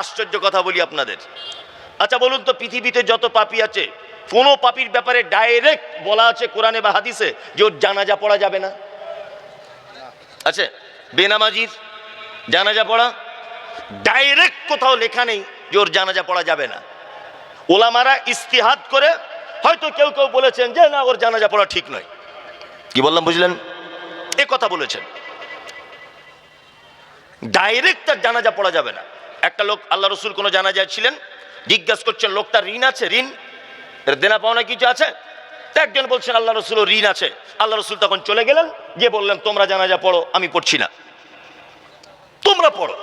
আশ্চর্য কথা বলি আপনাদের। আচ্ছা বলুন তো, পৃথিবীতে যত পাপি আছে, কোনো পাপির ব্যাপারে ডাইরেক্ট বলা আছে কোরআনে বা হাদিসে যে ওর জানাজা পড়া যাবে না? আছে? বেনামাজির জানাজা পড়া? ডাইরেক্ট কোথাও লেখা নেই যে ওর জানাজা পড়া যাবে না। ওলামারা ইস্তিহাদ করে, হয়তো কেউ কেউ বলেছেন যে না, ওর জানাজা পড়া ঠিক নয়। কি বললাম, বুঝলেন? এ কথা বলেছেন। ডাইরেক্ট তার জানাজা পড়া যাবে না। একটা লোক আল্লাহ রসুল কোনো জানাজা ছিলেন, জিজ্ঞাসা করছেন, লোকটা ঋণ আছে? ঋণ? দেনা পাওনা কিছু আছে? একজন বলছেন, আল্লাহ রসুল ঋণ আছে। আল্লাহ রসুল তখন চলে গেলেন, গিয়ে বললেন, তোমরা জানাজা পড়ো, আমি পড়ছি না। তোমরা পড়ো,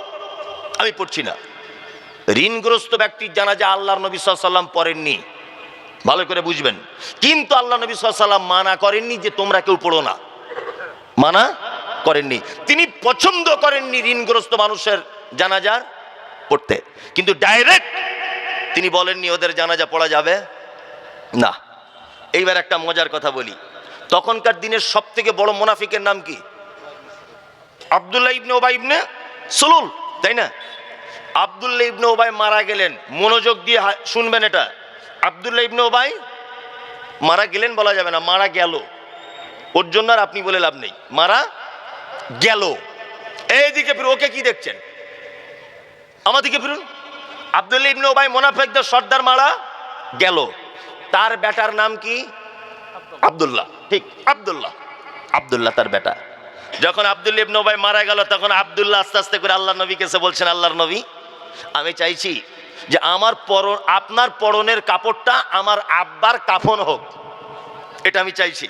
আমি পড়ছি না। ঋণগ্রস্ত ব্যক্তির জানাজা আল্লাহর নবী সাল্লাম পড়েননি। ভালো করে বুঝবেন। কিন্তু আল্লাহ নবী সাল্লাম মানা করেননি যে তোমরা কেউ পড়ো না। মানা করেননি। তিনি পছন্দ করেননি ঋণগ্রস্ত মানুষের জানাজার। পড়তে। কিন্তু ডাইরেক্ট তিনি বলেননি, ওদের জানাজা পড়া যাবে? না। এইবার একটা মজার কথা বলি। তখনকার দিনের সব থেকে বড় মোনাফিকের নাম কি? আবদুল্লাহ ইবনে ওবাই ইবনে সুলুল, তাই না? আবদুল্লাহ ইবনে ওবাই মারা গেলেন। মনোযোগ দিয়ে শুনবেন এটা। আবদুল্লাহ ইবনে ওবাই মারা গেলেন বলা যাবে না, মারা গেল। ওর জন্য আর আপনি বলে লাভ নেই। মারা গেল। এইদিকে ফিরুন ওকে কি দেখছেন? আমাদিকে ফিরুন। আবদুল্লাহ ইবনে ওবাই মোনাফেকদের সর্দার মারা গেল। তার বেটার নাম কি? আব্দুল্লাহ। ঠিক, আব্দুল্লাহ। আব্দুল্লাহ তার বেটা। যখন আব্দুল্লাহ ইবনে ওবাই মারা গেল, তখন আবদুল্লাহ আস্তে আস্তে করে আল্লাহ নবীকে এসে বলছেন, আল্লাহর নবী, আমি চাইছি যে আমার পরন, আপনার পরনের কাপড়টা আমার আব্বার কাফন হোক। এটা আমি চাইছি।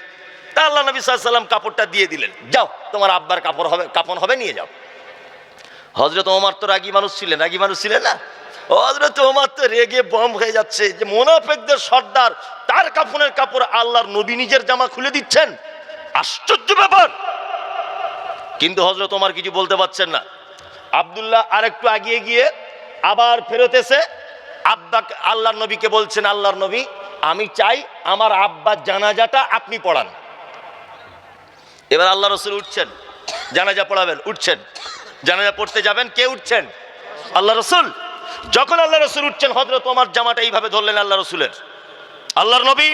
তা আল্লাহ নবী সাল্লাম কাপড়টা দিয়ে দিলেন। যাও, তোমার আব্বার কাপড় হবে কাপন হবে, নিয়ে যাও। হজরত ওমার তো রাগী মানুষ ছিলেন, রাগী মানুষ ছিলেন না? হজরত ওমার তো রেগে বম হয়ে যাচ্ছে, যে মোনাফেকদের সর্দার, তার কাপনের কাপড় আল্লাহর নবী নিজের জামা খুলে দিচ্ছেন। আশ্চর্য ব্যাপার! কিন্তু হজরত ওমার কিছু বলতে পারছেন না। আবদুল্লাহ আরেকটু আগিয়ে গিয়ে আবার ফেরত এসে আব্বা আল্লাহর নবীকে বলছেন, আল্লাহর নবী, আমি চাই আমার আব্বার জানাজাটা আপনি পড়ান। এবার আল্লাহ রসুল উঠছেন, জানাজা পড়াবেন, উঠছেন। জানাজা পড়তে যাবেন, কে উঠছেন? আল্লাহ রসুল। যখন আল্লাহ রসুল উঠছেন হজরত তোমার জামাটা এইভাবে ধরলেন আল্লাহ রসুলের। আল্লাহর নবী,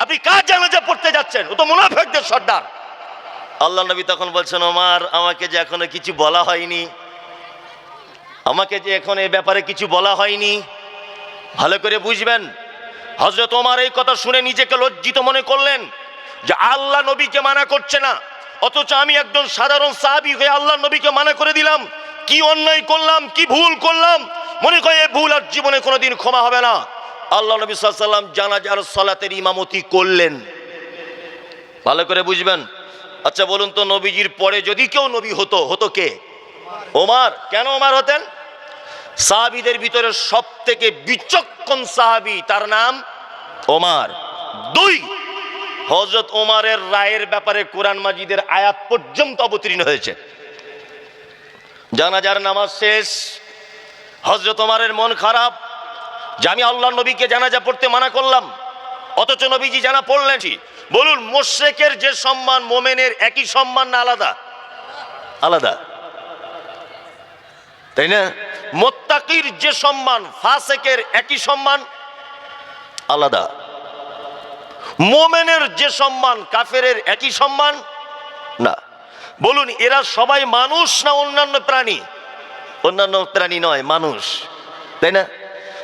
আপনি কার জানাজা পড়তে যাচ্ছেন? ও তো মুনাফেকদের সর্দার। আল্লাহ নবী তখন বলছেন, ওমার, আমাকে যে এখনও কিছু বলা হয়নি, আমাকে যে এখন এ ব্যাপারে কিছু বলা হয়নি, ভালো করে বুঝবেন। হজরত ওমার এই কথা শুনে নিজেকে লজ্জিত মনে করলেন যে আল্লাহ নবীকে মানা করছে না। অথচ আমি একজন সাধারণ সাহাবি হয়ে আল্লাহ নবীকে মানা করে দিলাম। কি অন্যায় করলাম, কি ভুল করলাম? মনে করে ভুল আর জীবনে কোনোদিন ক্ষমা হবে না। আল্লাহ নবী সাল্লাম জানাজার সলাতের ইমামতি করলেন। ভালো করে বুঝবেন? আচ্ছা বলুন তো, নবীজির পরে যদি কেউ নবী হতো হতো কে? ওমার। কেন ওমার হতেন? সাহাবিদের ভিতরে সব থেকে বিচক্ষণ সাহাবি তার নাম ওমার। দুই হজরত ওমারের রায়ের ব্যাপারে কোরআন মাজিদের আয়াত পর্যন্ত অবতীর্ণ হয়েছে। জানাজার নামাজ শেষ হজরত ওমারের মন খারাপ, যে আমি আল্লাহ নবীকে জানাজা পড়তে মানা করলাম, অথচ নবীজি জানা পড়লেন? বলুন মোশেকের যে সম্মান, মোমেনের একই সম্মান না আলাদা? আলাদা। তাই না? মোত্তাকির যে সম্মান, ফাসেকের একই সম্মান, আলাদা। মোমেনের যে সম্মান, কাফেরের একই সম্মান? না। বলুন, এরা সবাই মানুষ না অন্যান্য প্রাণী? অন্যান্য প্রাণী নয়, মানুষ। তাই না?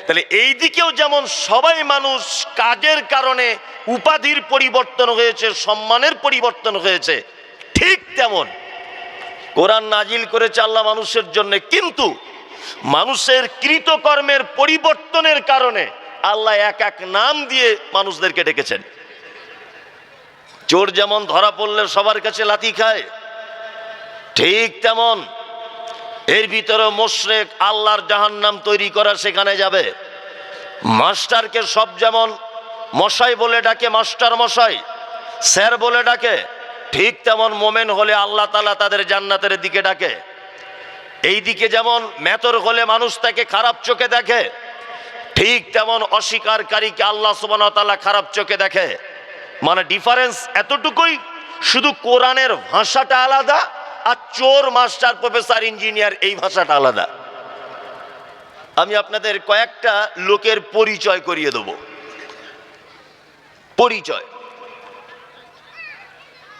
তাহলে এই দিকেও যেমন সবাই মানুষ, কাজের কারণে উপাধির পরিবর্তন হয়েছে, সম্মানের পরিবর্তন হয়েছে, ঠিক তেমন। কোরআন নাজিল করেছে আল্লাহ মানুষের জন্য, কিন্তু মানুষের কৃতকর্মের পরিবর্তনের কারণে আল্লাহ এক এক নাম দিয়ে মানুষদেরকে ডেকেছেন। চোর যেমন ধরা পড়লে সবার কাছে লাথি খায়, ঠিক তেমন এর ভিতরে মোশরেক আল্লাহর জাহান্নাম তৈরি করা সেখানে যাবে। মাস্টারকে সব যেমন মশাই বলে ডাকে, মাস্টার মশাই, স্যার বলে ডাকে, ঠিক তেমন মোমেন হলে আল্লাহ তালা তাদের জান্নাতের দিকে ডাকে। এই দিকে যেমন মেতর হলে মানুষ তাকে খারাপ চোখে দেখে, ঠিক তেমন অস্বীকারীকে আল্লাহ সুবান খারাপ চোখে দেখে। মানে ডিফারেন্স এতটুকুই, শুধু কোরআনের ভাষাটা আলাদা আর চোর মাস্টার প্রফেসর ইঞ্জিনিয়ার এই ভাষাটা আলাদা। আমি আপনাদের কয়েকটা লোকের পরিচয় করিয়ে দেব। পরিচয়।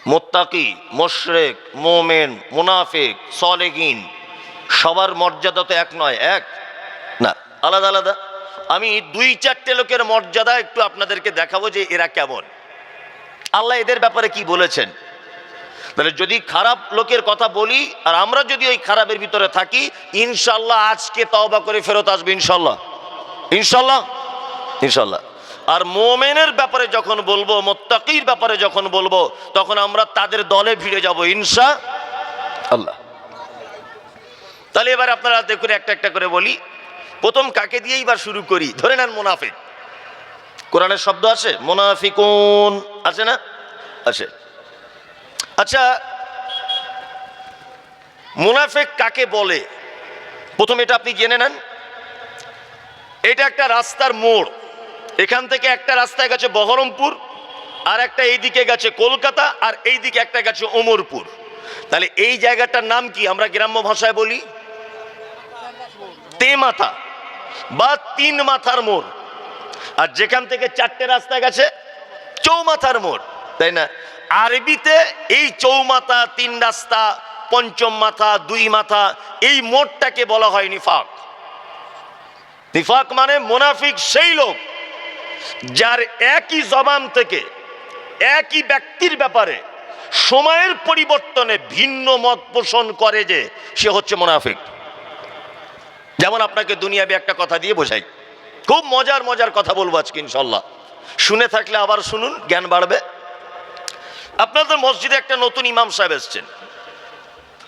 মোত্তাকি, মোশরেক, মোমেন, মুনাফিক সলেগিন সবার মর্যাদা তো এক নয়, এক? না, আলাদা আলাদা। আমি দুই চারটে লোকের মর্যাদা একটু আপনাদেরকে দেখাবো যে এরা কেমন। আল্লাহ এদের ব্যাপারে কি বলেছেন? তাহলে যদি খারাপ লোকের কথা বলি, আর আমরা যদি ওই খারাপের ভিতরে থাকি, ইনশাল্লাহ আজকে তওবা করে ফেরত আসবে, ইনশাল্লাহ। ইনশাল্লাহ? ইনশাল্লাহ। আর মোমেনের ব্যাপারে যখন বলব, মোত্তাকির ব্যাপারে যখন বলব, তখন আমরা তাদের দলে ভিড়ে যাব, ইনশা আল্লাহ। তাহলে এবার আপনারা দেখুন, একটা একটা করে বলি। প্রথম কাকে দিয়েই বা শুরু করি? ধরে নেন মুনাফিক। কোরআনের শব্দ আছে? মুনাফিকুন। আছে না? আছে। আচ্ছা মুনাফেক কাকে বলে? প্রথম এটা আপনি জেনে নেন। এটা একটা রাস্তার মোড়। এখান থেকে একটা রাস্তায় গেছে বহরমপুর, আর একটা এইদিকে গেছে কলকাতা, আর এইদিকে একটা গেছে ওমরপুর। তাহলে এই জায়গাটার নাম কি? আমরা গ্রাম্য ভাষায় বলি তে মাথা বা তিন মাথার মোড়। আর যেখান থেকে চারটে রাস্তা গেছে চৌমাথার মোড়, তাই না? আরবিতে এই চৌমাথা, তিন রাস্তা, পঞ্চম মাথা, দুই মাথা, এই মোড়টাকে বলা হয় নিফাক। নিফাক মানে মোনাফিক সেই লোক যার একই জবান থেকে, একই ব্যক্তির ব্যাপারে সময়ের পরিবর্তনে ভিন্ন মত পোষণ করে যে সে হচ্ছে মোনাফিক। যেমন আপনাকে দুনিয়াবি একটা কথা দিয়ে বোঝাই। খুব মজার মজার কথা বলব আজকে, ইনশাল্লাহ। শুনে থাকলে আবার শুনুন, জ্ঞান বাড়বে। আপনাদের মসজিদে একটা নতুন ইমাম সাহেব এসছেন।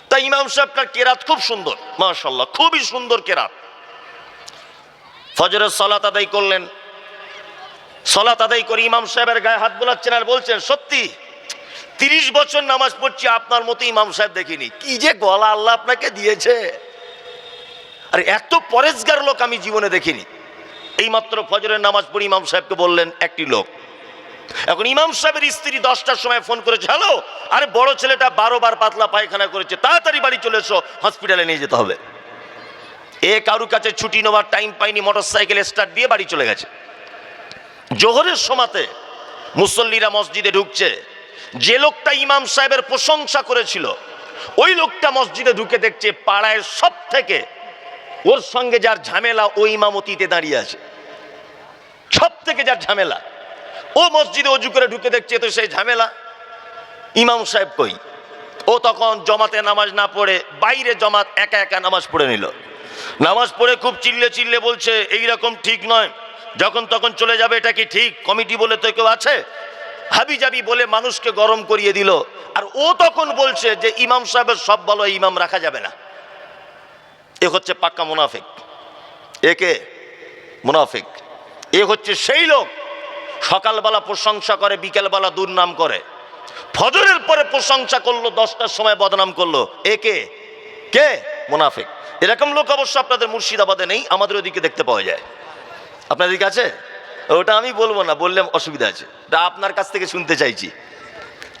তা ইমাম সাহেবটার কেরাত খুব সুন্দর মাশাল্লাহ খুবই সুন্দর কেরাত। ফজরের সলাত আদায় করলেন। সলাত আদায় করে ইমাম সাহেবের গায়ে হাত বোলাচ্ছেন আর বলছেন, সত্যি, তিরিশ বছর নামাজ পড়ছি, আপনার মতো ইমাম সাহেব দেখিনি। কি যে গলা আল্লাহ আপনাকে দিয়েছে। আর, এত পরেজগার লোক আমি জীবনে দেখিনি। এইমাত্র ফজরের নামাজ পড়ে ইমাম সাহেবকে বললেন, একটি লোক। এখন ইমাম সাহেবের স্ত্রী দশটার সময় ফোন করেছে, হ্যালো, আরে বড় ছেলেটা বারো বার পাতলা পায়খানা করেছে, তাড়াতাড়ি বাড়ি চলে এসো, হসপিটালে নিয়ে যেতে হবে। এ কারু কাছে ছুটি নেওয়ার টাইম পাইনি মোটর সাইকেল স্টার্ট দিয়ে বাড়ি চলে গেছে। জোহরের সমাতে মুসল্লিরা মসজিদে ঢুকছে, যে লোকটা ইমাম সাহেবের প্রশংসা করেছিল, ওই লোকটা মসজিদে ঢুকে দেখছে পাড়ায় সব থেকে ওর সঙ্গে যার ঝামেলা ওই ইমামতিতে দাঁড়িয়ে আছে। সব থেকে যার ঝামেলা, ও মসজিদে অজু করে ঢুকে দেখছে তো সেই ঝামেলা। ইমাম সাহেব কই? ও তখন জমাতে নামাজ না পড়ে বাইরে জমাত একা একা নামাজ পড়ে নিল। নামাজ পড়ে খুব চিল্লে চিল্লে বলছে, এই রকম ঠিক নয়। যখন তখন চলে যাবে, এটা কি ঠিক? কমিটি বলে তো কেউ আছে? হাবি জাবি বলে মানুষকে গরম করিয়ে দিল। আর ও তখন বলছে যে, ইমাম সাহেবের সব বলো ইমাম রাখা যাবে না। এ হচ্ছে পাক্কা মুনাফিক। একে মুনাফিক। এ হচ্ছে সেই লোক সকালবেলা প্রশংসা করে, বিকেলবেলা দুর্নাম করে। ফজরের পরে প্রশংসা করল, দশটার সময় বদনাম করল। একে কে? মুনাফিক। এরকম লোক অবশ্য আপনাদের মুর্শিদাবাদে নেই, আমাদের ওদিকে দেখতে পাওয়া যায়। আপনাদের দিকে আছে? ওটা আমি বলব না, বললে অসুবিধা আছে। তা আপনার কাছ থেকে শুনতে চাইছি।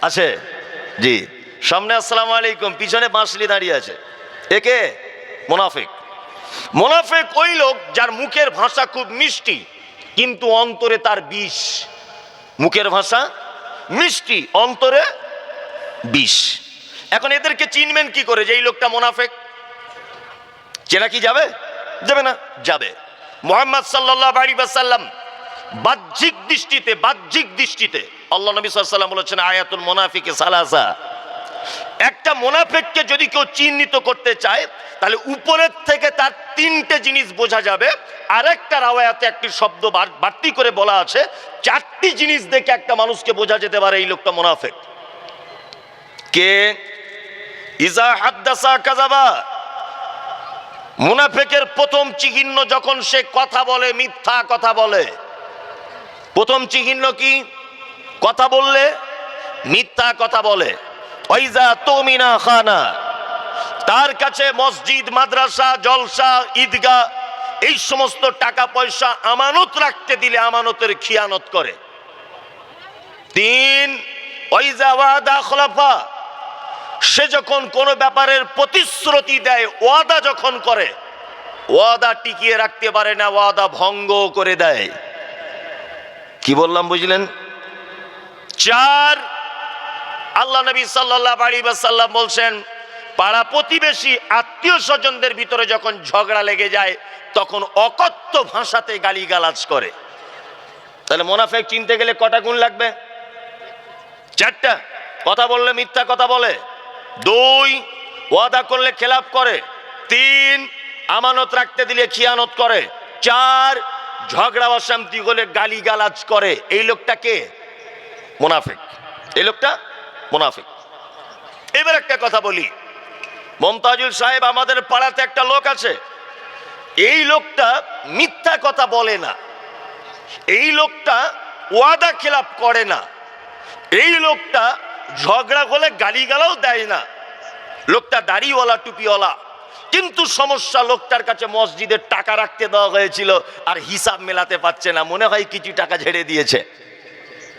আছে? জি। সামনে আসসালামু আলাইকুম, পিছনে বাঁশলি দাঁড়িয়ে আছে। একে মোনাফেক। মোনাফেক ওই লোক যার মুখের ভাষা খুব মিষ্টি, কিন্তু অন্তরে তার বিষ। মুখের ভাষা মিষ্টি, অন্তরে বিষ। এখন এদেরকে চিনবেন কি করে যে এই লোকটা মোনাফেক? চেনা কি যাবে? যাবে না, যাবে। মোহাম্মদ সাল্লাহ বাহ্যিক দৃষ্টিতে বাহ্যিক দৃষ্টিতে আল্লাহ নবী সাল্লাম বলেছেন, আয়াতুল মোনাফিকে সালাসা। একটা মোনাফেককে যদি কেউ চিহ্নিত করতে চায়, তাহলে উপরের থেকে তার তিনটে জিনিস বোঝা যাবে। আরেকটা রাওয়ায়াতে একটি শব্দ বাড়তি করে বলা আছে, চারটি জিনিস দেখে একটা মানুষকে বোঝা যেতে পারে এই লোকটা মোনাফেক। কে? ইজা হাদ্দাসা কাজাবা মুনাফেকের প্রথম চিহ্ন যখন সে কথা বলে, মিথ্যা কথা বলে, প্রথম চিহ্ন কি? কথা বললে, মিথ্যা কথা বলে। খানা। তার কাছে মসজিদ, মাদ্রাসা, জলসা, ঈদগাহ, এই সমস্ত টাকা পয়সা আমানত রাখতে দিলে আমানতের খিয়ানত করে। তিন ওয়াদা খলাফা। সে যখন কোনো ব্যাপারের প্রতিশ্রুতি দেয়, ওয়াদা যখন করে, ওয়াদা টিকিয়ে রাখতে পারে না, ওয়াদা ভঙ্গ করে দেয়। কি বললাম, বুঝলেন? চার আল্লাহ নবী সাল্লাহ আলী সাল্লাম বলছেন, পাড়া প্রতিবেশী আত্মীয় স্বজনদের ভিতরে যখন ঝগড়া লেগে যায়, তখন অকথ্য ভাষাতে গালিগালাজ করে। তাহলে মোনাফেক চিনতে গেলে কটা গুণ লাগবে? চারটা। কথা বললে মিথ্যা কথা বলে। দুই, ওয়াদা করলে খেলাপ করে। তিন, আমানত রাখতে দিলে খিয়ানত করে। চার, ঝগড়া অশান্তি হলে গালিগালাজ করে। এই লোকটা কে? মুনাফিক। এই লোকটা মুনাফিক। এবার একটা কথা বলি। মমতাজুল সাহেব আমাদের পাড়াতে একটা লোক আছে। এই লোকটা মিথ্যা কথা বলে না। এই লোকটা ওয়াদা খেলাপ করে না। এই লোকটা ঝগড়া হলে গালিগালাও দেয় না। লোকটা দাড়িওয়ালা, টুপিওয়ালা। কিন্তু সমস্যা লোকটার কাছে মসজিদের টাকা রাখতে দেওয়া হয়েছিল আর হিসাব মেলাতে পারছে না। মনে হয় কিছু টাকা ঝেড়ে দিয়েছে।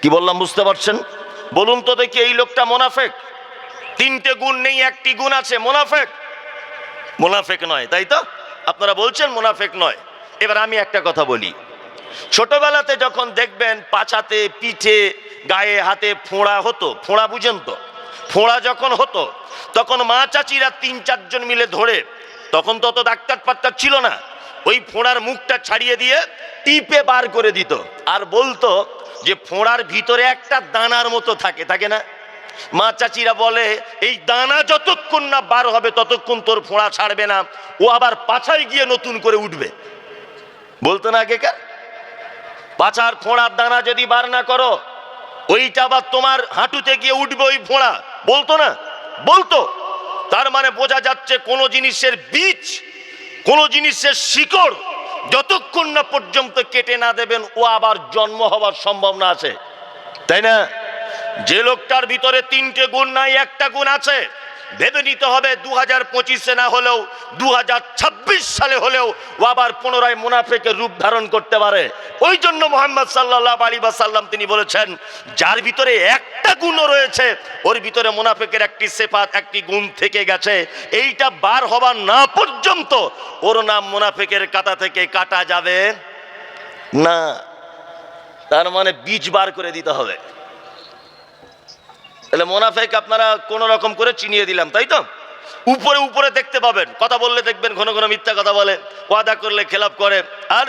কি বললাম, বুঝতে পারছেন? বলুন তো দেখি এই লোকটা মোনাফেক? তিনটে গুণ নেই, একটি গুণ আছে, মোনাফেক? মোনাফেক নয়, তাই তো? আপনারা বলছেন মোনাফেক নয়। এবার আমি একটা কথা বলি। ছোটবেলাতে যখন দেখবেন পাছাতে পিঠে, গায়ে, হাতে ফোঁড়া হতো, ফোঁড়া বুঝেন তো? ফোঁড়া যখন হতো, তখন মা চাচিরা তিন চারজন মিলে ধরে, তখন তো অত ডাক্তার পাক্তার ছিল না। ওই ফোঁড়ার মুখটা ছাড়িয়ে দিয়ে টিপে বার করে দিত। আর বলতো যে ফোঁড়ার ভিতরে একটা দানার মতো থাকে থাকে না? মা চাচিরা বলে, এই দানা যতক্ষণ না বার হবে ততক্ষণ তোর ফোঁড়া ছাড়বে না। ও আবার পাছায় গিয়ে নতুন করে উঠবে। বলতো না আগেকার? পাছার ফোঁড়ার দানা যদি বার না করো, ওইটা আবার তোমার হাঁটুতে গিয়ে উঠবে ওই ফোঁড়া। বলতো না? বলতো। তার মানে বোঝা যাচ্ছে কোনো জিনিসের বীজ কোনো জিনিসের শিকড় যতক্ষণ না পর্যন্ত কেটে না দেবেন, ও আবার জন্ম হবার সম্ভাবনা আছে। তাই না? যে লোকটার ভিতরে তিনটে গুণ নাই, একটা গুণ আছে। ভেবে নিতে হবে। দু হাজার পঁচিশে না হলেও দু হাজার ছাব্বিশ সালে হলেও ও আবার পুনরায় মুনাফেকের রূপ ধারণ করতে পারে। ওই জন্য মোহাম্মদ সাল্লাহ আলী সাল্লাম তিনি বলেছেন, যার ভিতরে একটা গুণও রয়েছে, ওর ভিতরে মুনাফেকের একটি সেফাত, একটি গুণ থেকে গেছে। এইটা বার হবার না পর্যন্ত ওর নাম মুনাফেকের কাটা থেকে কাটা যাবে না। তার মানে বীজ বার করে দিতে হবে। তাহলে মোনাফেক আপনারা কোনো রকম করে চিনিয়ে দিলাম, তাই তো? উপরে উপরে দেখতে পাবেন, কথা বললে দেখবেন, ঘন ঘন মিথ্যা কথা বলে, ওয়াদা করলে খেলাপ করে, আর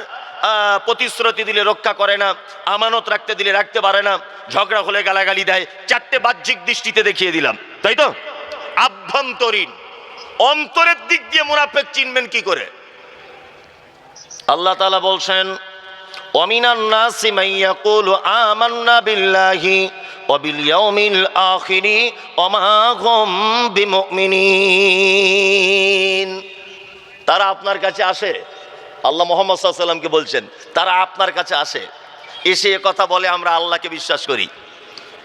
প্রতিশ্রুতি দিলে রক্ষা করে না, আমানত রাখতে দিলে রাখতে পারে না, ঝগড়া হলে গালাগালি দেয়, চারটে বাহ্যিক দৃষ্টিতে দেখিয়ে দিলাম, তাই তো? আভ্যন্তরীণ, অন্তরের দিক দিয়ে মোনাফেক চিনবেন কি করে? আল্লাহ তালা বলছেন অমিনান্না সিমাইয়া কোলো আমান্না বিল্লাহি بالله وباليوم الآخر وما هم بمؤمنين তারা আপনার কাছে আসে আল্লাহ মোহাম্মদ সাল্লামকে বলছেন তারা আপনার কাছে আসে এসে এ কথা বলে আমরা আল্লাহকে বিশ্বাস করি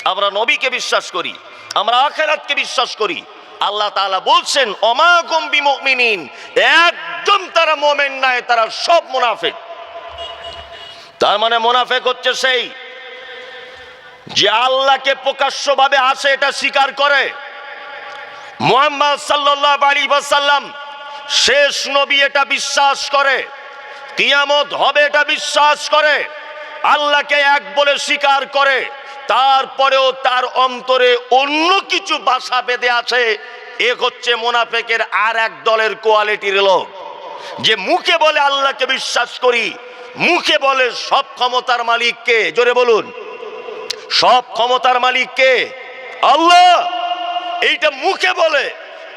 আমরা নবীকে বিশ্বাস করি আমরা আখেরাতকে বিশ্বাস করি আল্লাহ তাআলা বলছেন অমাগম বিমুমিনিন একদম তারা মোমেন নাই তারা সব মুনাফিক তার মানে মোনাফেক হচ্ছে সেই যে আল্লাহকে প্রকাশ্যভাবে আসে এটা স্বীকার করে। মোহাম্মদ সাল্লাহ আলী সাল্লাম শেষ নবী এটা বিশ্বাস করে, কিয়ামত হবে এটা বিশ্বাস করে, আল্লাহকে এক বলে স্বীকার করে, তারপরেও তার অন্তরে অন্য কিছু বাসা বেঁধে আছে, এ হচ্ছে মোনাফেকের আর এক দলের কোয়ালিটির লোক, যে মুখে বলে আল্লাহকে বিশ্বাস করি, মুখে বলে সব ক্ষমতার মালিক কে জোরে বলুন। সব ক্ষমতার মালিক কে? আল্লাহ! এইটা মুখে বলে।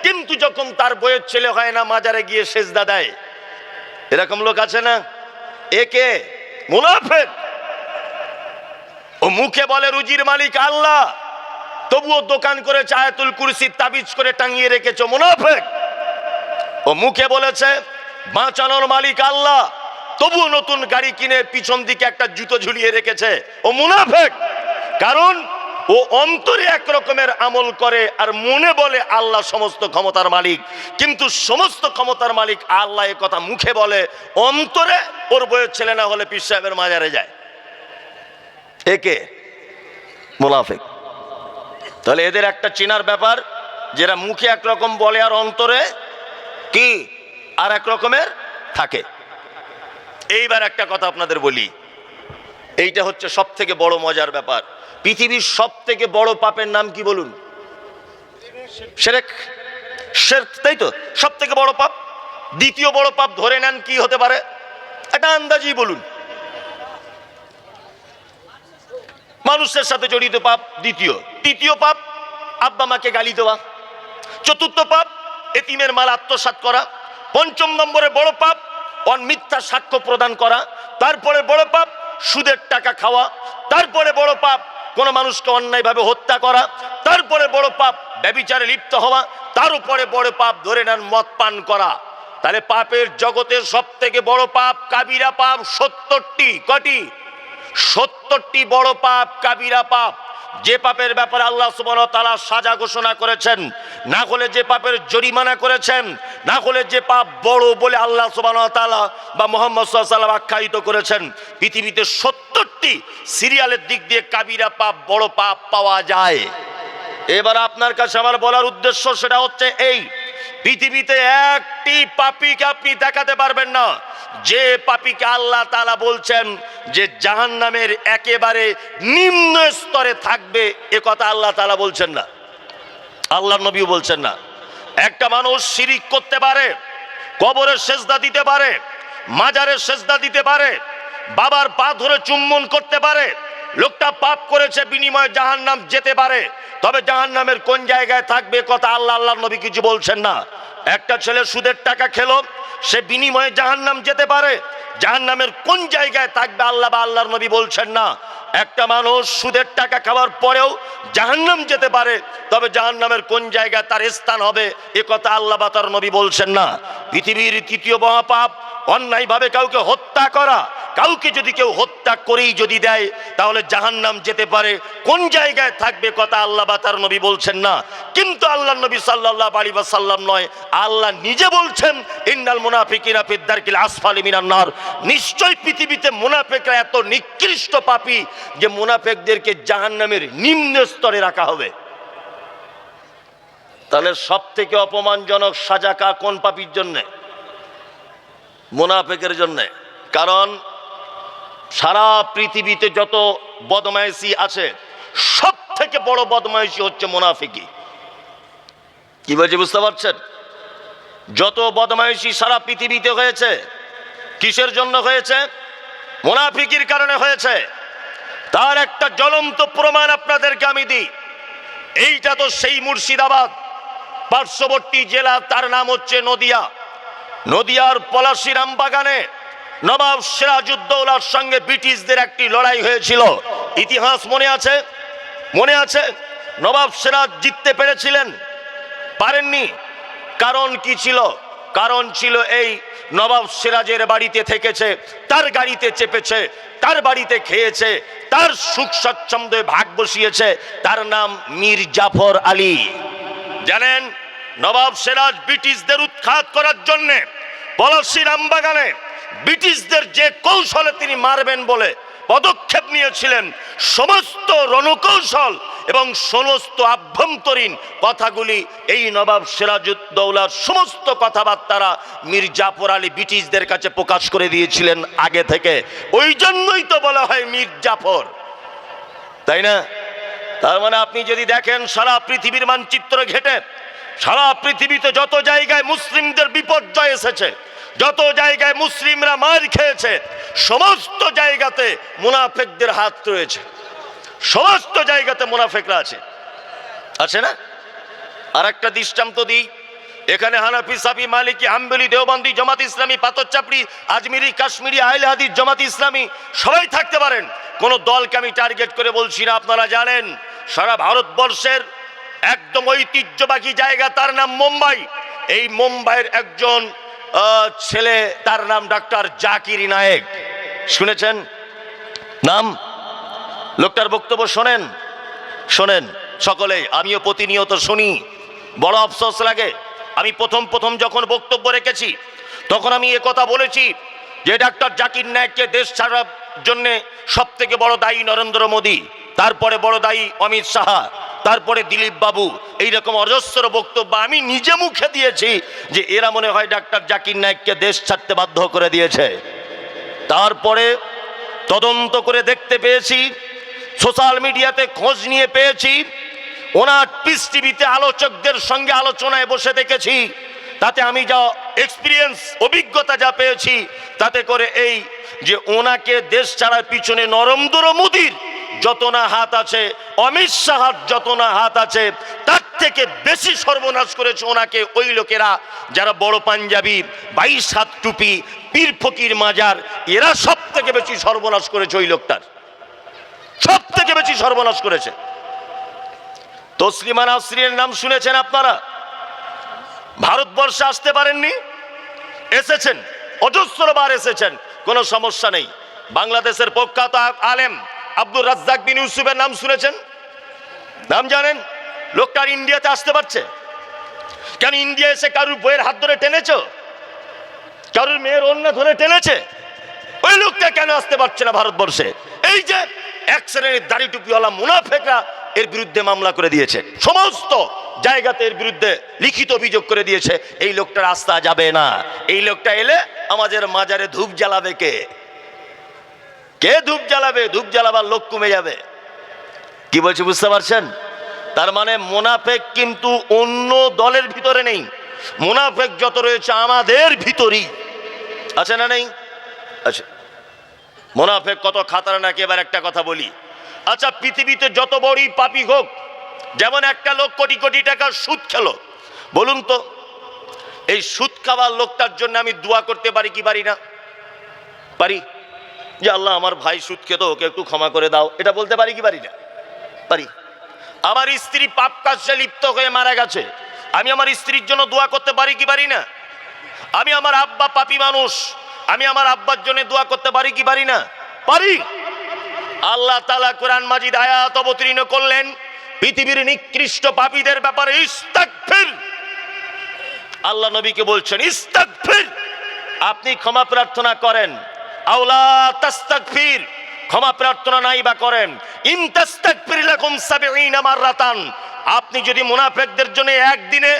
কিন্তু যখন তার বইয়ের ছেলে হয় না, মাজারে গিয়ে সেজদা দেয়, এরকম লোক আছে না? একে মুনাফেক। ও মুখে বলে রুজির মালিক, আল্লাহ! তবুও দোকান করে চায়াতুল কুরসি তাবিজ করে টাঙিয়ে রেখেছ, মুনাফেক। ও মুখে বলেছে, বাঁচানোর মালিক আল্লাহ! তবুও নতুন গাড়ি কিনে পিছন দিকে একটা জুতো ঝুলিয়ে রেখেছে, ও মুনাফেক। কারণ ও অন্তরে এক রকমের আমল করে আর মনে বলে আল্লাহ সমস্ত ক্ষমতার মালিক। কিন্তু সমস্ত ক্ষমতার মালিক আল্লাহ কথা মুখে বলে, অন্তরে ওর বইয়ের ছেলে না হলে পীর সাহেবের মাজারে যায়। একে মুনাফেক। তাহলে এদের একটা চেনার ব্যাপার যেটা মুখে একরকম বলে আর অন্তরে কি আর এক রকমের থাকে। এইবার একটা কথা আপনাদের বলি। এইটা হচ্ছে সব থেকে বড় মজার ব্যাপার। পৃথিবীর সব থেকে বড় পাপের নাম কি বলুন? শেরক তাই তো? সব থেকে বড় পাপ? দ্বিতীয় বড় পাপ ধরে নেন কি হতে পারে? একটা আন্দাজি বলুন। মানুষের সাথে জড়িত পাপ দ্বিতীয়। তৃতীয় পাপ, আব্বা মাকে গালি দেওয়া। চতুর্থ পাপ, এতিমের মাল আত্মসাৎ করা। পঞ্চম নম্বরে বড় পাপ, অন মিথ্যা সাক্ষ্য প্রদান করা। তারপরে বড় পাপ সুদের টাকা খাওয়া, তারপরে বড় পাপ, কোনো মানুষকে অন্যায়ভাবে হত্যা করা, তারপরে বড় পাপ, ব্যবিচারে লিপ্ত হওয়া তার উপরে বড় পাপ ধরে নেন মদ পান করা। তাহলে পাপের জগতের সব থেকে বড় পাপ কাবিরা পাপ সত্তরটি, কটি? সত্তরটি বড় পাপ কাবিরা পাপ। যে পাপের ব্যাপারে আল্লাহ সুবহান তালা সাজা ঘোষণা করেছেন, না হলে যে পাপের জরিমানা করেছেন, না হলে যে পাপ বড় বলে আল্লাহ সুবহান ওয়া তাআলা বা মোহাম্মদ ওয়াসাল্লাম আখ্যায়িত করেছেন, পৃথিবীতে সত্তরটি সিরিয়ালের দিক দিয়ে কাবিরা পাপ, বড় পাপ পাওয়া যায়। এবার আপনার কাছে আমার বলার উদ্দেশ্য সেটা হচ্ছে এই পৃথিবীতে একটি পাপিকে আপনি দেখাতে পারবেন না। যে পাপিকে আল্লাহ তালা বলছেন যে জাহান নামের একেবারে নিম্ন স্তরে থাকবে, এ কথা আল্লাহ তালা বলছেন না। আল্লাহ নবীও বলছেন না। একটা মানুষ শিরিক করতে পারে কবরের সেজদা দিতে পারে মাজারের সেজদা দিতে পারে, বাবার পা ধরে চুম্বন করতে পারে লোকটা পাপ করেছে, বিনিময়ে জাহান্নাম যেতে পারে। তবে জাহান্নামের কোন জায়গায় থাকবে কথা আল্লাহ আল্লাহ নবী কিছু বলছেন না। একটা ছেলে সুদের টাকা খেলো, সে বিনিময়ে জাহান্নাম যেতে পারে। জাহান নামের কোন জায়গায় থাকবে আল্লাহ বা আল্লাহর নবী বলছেন না। একটা মানুষ সুদের টাকা খাওয়ার পরেও জাহান্নাম যেতে পারে, তবে জাহান্নামের কোন জায়গায় তার স্থান হবে, এ কথা আল্লাহ বা তার নবী বলছেন না। পৃথিবীর তৃতীয় মহাপাপ, অন্যায়ভাবে কাউকে হত্যা করা কাউকে যদি কেউ হত্যা করেই যদি দেয়, তাহলে জাহান্নাম যেতে পারে। কোন জায়গায় থাকবে কথা আল্লাহ বা তার নবী বলছেন না। কিন্তু আল্লাহ নবী সাল্লাল্লাহু বা সাল্লাম নয়, আল্লাহ নিজে বলছেন, ইন্নাল মুনাফিকিনা ফিদ্দারকিল আসফালি মিনান নার। নিশ্চয় পৃথিবীতে মুনাফিকরা এত নিকৃষ্ট পাপী যে মুনাফিকদেরকে জাহান্নামের নিম্ন স্তরে রাখা হবে। তাহলে সব থেকে অপমানজনক সাজা কা কোন পাপির জন্যে? মুনাফেকের জন্যে। কারণ সারা পৃথিবীতে যত বদমাইশি আছে সব থেকে বড় বদমাইশি হচ্ছে মোনাফিকি। কি বলছি বুঝতে পারছেন? যত বদমাইশি সারা পৃথিবীতে হয়েছে, কিসের জন্য হয়েছে? মুনাফিকির কারণে হয়েছে। তার একটা জ্বলন্ত প্রমাণ আপনাদেরকে আমি দিই। এইটা তো সেই মুর্শিদাবাদ, পার্শ্ববর্তী জেলা, তার নাম হচ্ছে নদিয়া। নদিয়ার পলাশী রামবাগানে নবাব সিরাজউদ্দৌলার সঙ্গে ব্রিটিশদের একটি লড়াই হয়েছিল। ইতিহাস মনে আছে? মনে আছে? নবাব সিরাজ জিততে পেরেছিলেন? পারেননি। কারণ কি ছিল? কারণ ছিল এই নবাব সিরাজের বাড়িতে থেকেছে, তার গাড়িতে চেপেছে, তার বাড়িতে খেয়েছে, তার সুখ স্বচ্ছন্দে ভাগ বসিয়েছে, তার নাম মীর জাফর আলী। জানেন, নবাব সিরাজ ব্রিটিশদের উৎখাত করার জন্যে পলাশী রামবাগানে ব্রিটিশদের যে কৌশলে তিনি মারবেন বলে পদক্ষেপ নিয়েছিলেন, সমস্ত রণকৌশল এবং সমস্ত আভ্যন্তরীণ কথাগুলি এই নবাব সিরাজউদ্দৌলার সমস্ত কথাবার্তারা মীর জাফর আলী ব্রিটিশদের কাছে প্রকাশ করে দিয়েছিলেন আগে থেকে। ওই জন্যই তো বলা হয় মীর জাফর তাই না? তার মানে আপনি যদি দেখেন, সারা পৃথিবীর মানচিত্র ঘেটে, সারা পৃথিবীতে যত জায়গায় মুসলিমদের বিপর্যয় এসেছে যত জায়গায় মুসলিমরা মার খেয়েছে, সমস্ত জায়গাতে মুনাফেকদের হাত রয়েছে। সমস্ত জায়গাতে মুনাফেকরা আছে। আছে না? আর একটা দৃষ্টান্ত দিই। এখানে হানাফি, সাফি, মালিকি, হাম্বলি, দেওবন্দি, জামাত ইসলামী পাথর চাপড়ি আজমিরি, কাশ্মীরি, আইল হাদিস, জামাত ইসলামী, সবাই থাকতে পারেন। কোন দলকে আমি টার্গেট করে বলছি না, আপনারা জানেন। সারা ভারতবর্ষের একদম ঐতিহ্যবাহী জায়গা তার নাম মুম্বাই। এই মুম্বাইয়ের একজন ছেলে, তার নাম ডাক্তার জাকির নায়েক। শুনেছেন? নাম? লোকটার বক্তব্য শোনেন? শোনেন সকলে আমিও প্রতিনিয়ত শুনি। বড় আফসোস লাগে। আমি প্রথম প্রথম যখন বক্তব্য রেখেছি, তখন আমি এ কথা বলেছি যে, ডাক্তার জাকির নায়ককে দেশ ছাড়ার জন্যে সব থেকে বড় দায়ী নরেন্দ্র মোদী, তারপরে বড় দায়ী অমিত শাহ। তারপরে দিলীপ বাবু, এইরকম অজস্র বক্তব্য আমি নিজে মুখে দিয়েছি যে এরা মনে হয় ডাক্তার জাকির নায়েককে দেশ ছাড়তে বাধ্য করে দিয়েছে। তারপরে তদন্ত করে দেখতে পেয়েছি, সোশ্যাল মিডিয়াতে খোঁজ নিয়ে পেয়েছি, ওনার পিস টিভিতে আলোচকদের সঙ্গে আলোচনায় বসে দেখেছি, তাতে আমি যা এক্সপিরিয়েন্স অভিজ্ঞতা যা পেয়েছি, তাতে করে এই যে ওনাকে দেশ ছাড়ার পিছনে নরেন্দ্র মোদীর যত না হাত আছে, অমিত শাহর যত না হাত আছে, তার থেকে বেশি সর্বনাশ করেছে ওনাকে ওই লোকেরা যারা বড় পাঞ্জাবি, বাইশ হাত টুপি, পীর ফকির মাজার, এরা সব থেকে বেশি সর্বনাশ করেছে ওই লোকটার। সব থেকে বেশি সর্বনাশ করেছে। তসলিমা নাসরিনের নাম শুনেছেন আপনারা? ভারতবর্ষে আসতে পারেননি? এসেছেন। অজস্র বার এসেছেন। কোনো সমস্যা নেই। বাংলাদেশের প্রখ্যাত আলেম আব্দুর রাজ্জাক বিন ইউসুফের নাম শুনেছেন? নাম জানেন? লোকটার ইন্ডিয়াতে আসতে পারছে। কেন ইন্ডিয়া এসে কারুর বইয়ের হাত ধরে টেনেছ? কারুর মেয়ের অন্য ধরে টেনেছে? ওই লোকটা কেন আসতে পারছে না ভারতবর্ষে? এই যে এক শ্রেণির দাড়ি টুপিওয়ালা মুনাফেকরা এর বিরুদ্ধে মামলা করে দিয়েছে। সমস্ত জায়গাতে এর বিরুদ্ধে লিখিত অভিযোগ করে দিয়েছে, এই লোকটা রাস্তা যাবে না। এই লোকটা এলে আমাদের মাজারে ধূপ জ্বালাবে কে? কে ধূপ জ্বালাবে? ধূপ জ্বালাবার লোক কমে যাবে। কি বলছি বুঝতে পারছেন? তার মানে মোনাফেক কিন্তু অন্য দলের ভিতরে নেই। মোনাফেক যত রয়েছে আমাদের ভিতরই। আছে না নেই? আচ্ছা মোনাফেক কত খাতারা নাকি? এবার একটা কথা বলি। আচ্ছা পৃথিবীতে যত বড়ই পাপি হোক, যেমন একটা লোক কোটি কোটি টাকার সুদ খেলো, বলুন তো, এই সুদ খাওয়ার লোকটার জন্য আমি দোয়া করতে পারি কি পারি না? পারি? যে আল্লাহ আমার ভাই সুদ খেতো ওকে একটু ক্ষমা করে দাও। এটা বলতে পারি কি পারি না? পারি। আমার স্ত্রী পাপ কাজে লিপ্ত হয়ে মারা গেছে। আমি আমার স্ত্রীর জন্য দোয়া করতে পারি কি পারি না? আমি আমার আব্বা পাপি মানুষ। আমি আমার আব্বার জন্য দোয়া করতে পারি কি পারি না? পারি। আল্লাহ তালা কোরআন মাজিদ আয়াত অবতীর্ণ করলেন, পৃথিবীর নিকৃষ্ট পাপীদের ব্যাপারে ইস্তাগফির। আল্লাহ নবীকে বলছেন, ইস্তাগফির। আপনি ক্ষমা প্রার্থনা করেন। আওলা ক্ষমা প্রার্থনা নাই বা করেন। ইন তাস্তাগফির লাকুম সাবঈনা মাররাতান, আপনি যদি মুনাফেকদের জন্য একদিনে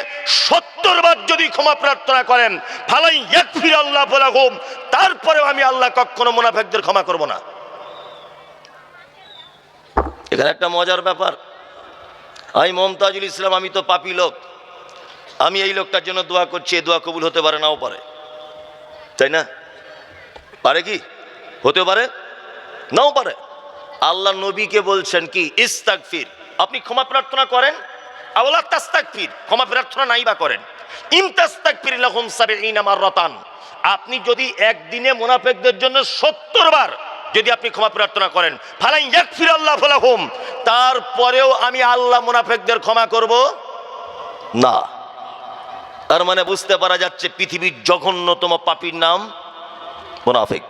সত্তর বার যদি ক্ষমা প্রার্থনা করেন, ফালাই ইয়াকফির আল্লাহ লাকুম তারপরেও আমি আল্লাহ কখনো মুনাফেকদের ক্ষমা করব না। এখানে একটা মজার ব্যাপার। আমি মমতাজুল ইসলাম, আমি তো পাপি লোক। আমি এই লোকটার জন্য দোয়া করছি, এ দোয়া কবুল হতে পারে, নাও পারে। তাই না? পারে কি? হতে পারে? নাও পারে। আল্লাহ নবীকে বলছেন কি? ইস্তাকফির আপনি ক্ষমা প্রার্থনা করেন। আওলা তাস্তাকফির ক্ষমা প্রার্থনা নাই বা করেন। ইমতাস্তাকফির লাহুম সাবিঈনা মাররাতান। আপনি যদি একদিনে মুনাফিকদের জন্য 70 বার যদি আপনি ক্ষমা প্রার্থনা করেন ফালাই ইয়াকফির আল্লাহ লাহুম। তারপরেও আমি আল্লাহ মুনাফিকদের ক্ষমা করব না। তার মানে বুঝতে পারা যাচ্ছে পৃথিবীর জঘন্যতম পাপীর নাম মুনাফিক